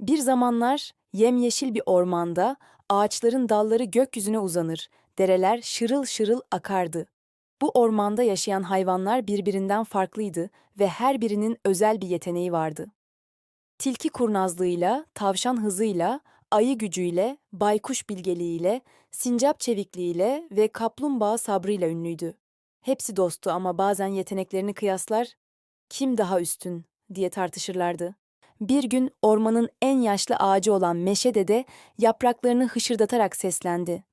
Bir zamanlar yemyeşil bir ormanda ağaçların dalları gökyüzüne uzanır, dereler şırıl şırıl akardı. Bu ormanda yaşayan hayvanlar birbirinden farklıydı ve her birinin özel bir yeteneği vardı. Tilki kurnazlığıyla, tavşan hızıyla, ayı gücüyle, baykuş bilgeliğiyle, sincap çevikliğiyle ve kaplumbağa sabrıyla ünlüydü. Hepsi dosttu ama bazen yeteneklerini kıyaslar, kim daha üstün diye tartışırlardı. Bir gün ormanın en yaşlı ağacı olan Meşe Dede yapraklarını hışırdatarak seslendi.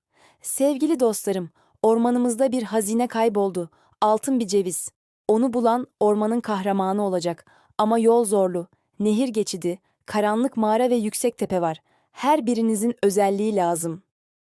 Sevgili dostlarım, ormanımızda bir hazine kayboldu. Altın bir ceviz. Onu bulan ormanın kahramanı olacak. Ama yol zorlu. Nehir geçidi, karanlık mağara ve yüksek tepe var. Her birinizin özelliği lazım.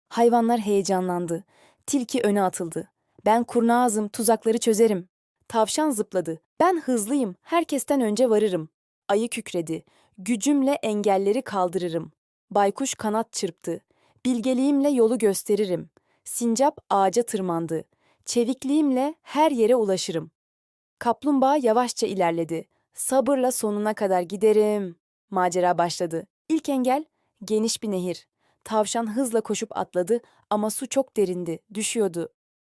Hayvanlar heyecanlandı. Tilki öne atıldı. Ben kurnağızım, tuzakları çözerim. Tavşan zıpladı. Ben hızlıyım, herkesten önce varırım. Ayı kükredi. Gücümle engelleri kaldırırım. Baykuş kanat çırptı. Bilgeliğimle yolu gösteririm. Sincap ağaca tırmandı. Çevikliğimle her yere ulaşırım. Kaplumbağa yavaşça ilerledi. Sabırla sonuna kadar giderim. Macera başladı. İlk engel geniş bir nehir. Tavşan hızla koşup atladı ama su çok derindi, düşüyordu.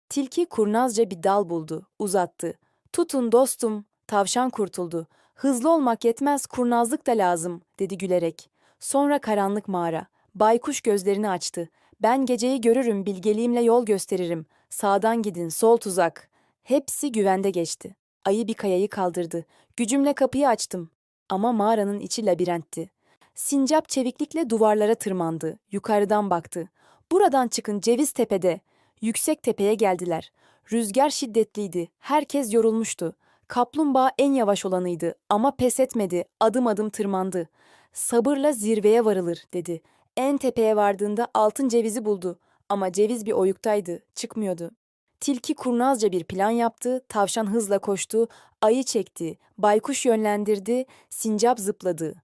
Tilki kurnazca bir dal buldu, uzattı. Tutun dostum, tavşan kurtuldu. Hızlı olmak yetmez, kurnazlık da lazım, dedi gülerek. Sonra karanlık mağara. Baykuş gözlerini açtı. Ben geceyi görürüm, bilgeliğimle yol gösteririm. Sağdan gidin, sol tuzak. Hepsi güvende geçti. Ayı bir kayayı kaldırdı. Gücümle kapıyı açtım. Ama mağaranın içi labirentti. Sincap çeviklikle duvarlara tırmandı. Yukarıdan baktı. Buradan çıkın Ceviz Tepe'de. Yüksek tepeye geldiler. Rüzgar şiddetliydi. Herkes yorulmuştu. Kaplumbağa en yavaş olanıydı ama pes etmedi. Adım adım tırmandı. Sabırla zirveye varılır dedi. En tepeye vardığında altın cevizi buldu. Ama ceviz bir oyuktaydı, çıkmıyordu. Tilki kurnazca bir plan yaptı, tavşan hızla koştu, ayı çekti, baykuş yönlendirdi, sincap zıpladı.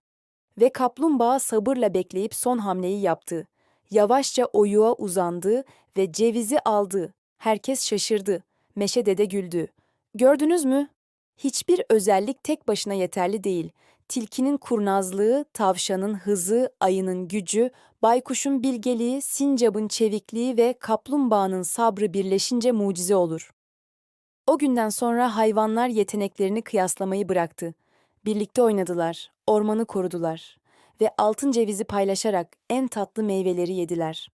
Ve kaplumbağa sabırla bekleyip son hamleyi yaptı. Yavaşça oyuğa uzandı ve cevizi aldı. Herkes şaşırdı. Meşe dede güldü. Gördünüz mü? Hiçbir özellik tek başına yeterli değil. Tilkinin kurnazlığı, tavşanın hızı, ayının gücü, baykuşun bilgeliği, sincabın çevikliği ve kaplumbağanın sabrı birleşince mucize olur. O günden sonra hayvanlar yeteneklerini kıyaslamayı bıraktı. Birlikte oynadılar, ormanı korudular ve altın cevizi paylaşarak en tatlı meyveleri yediler.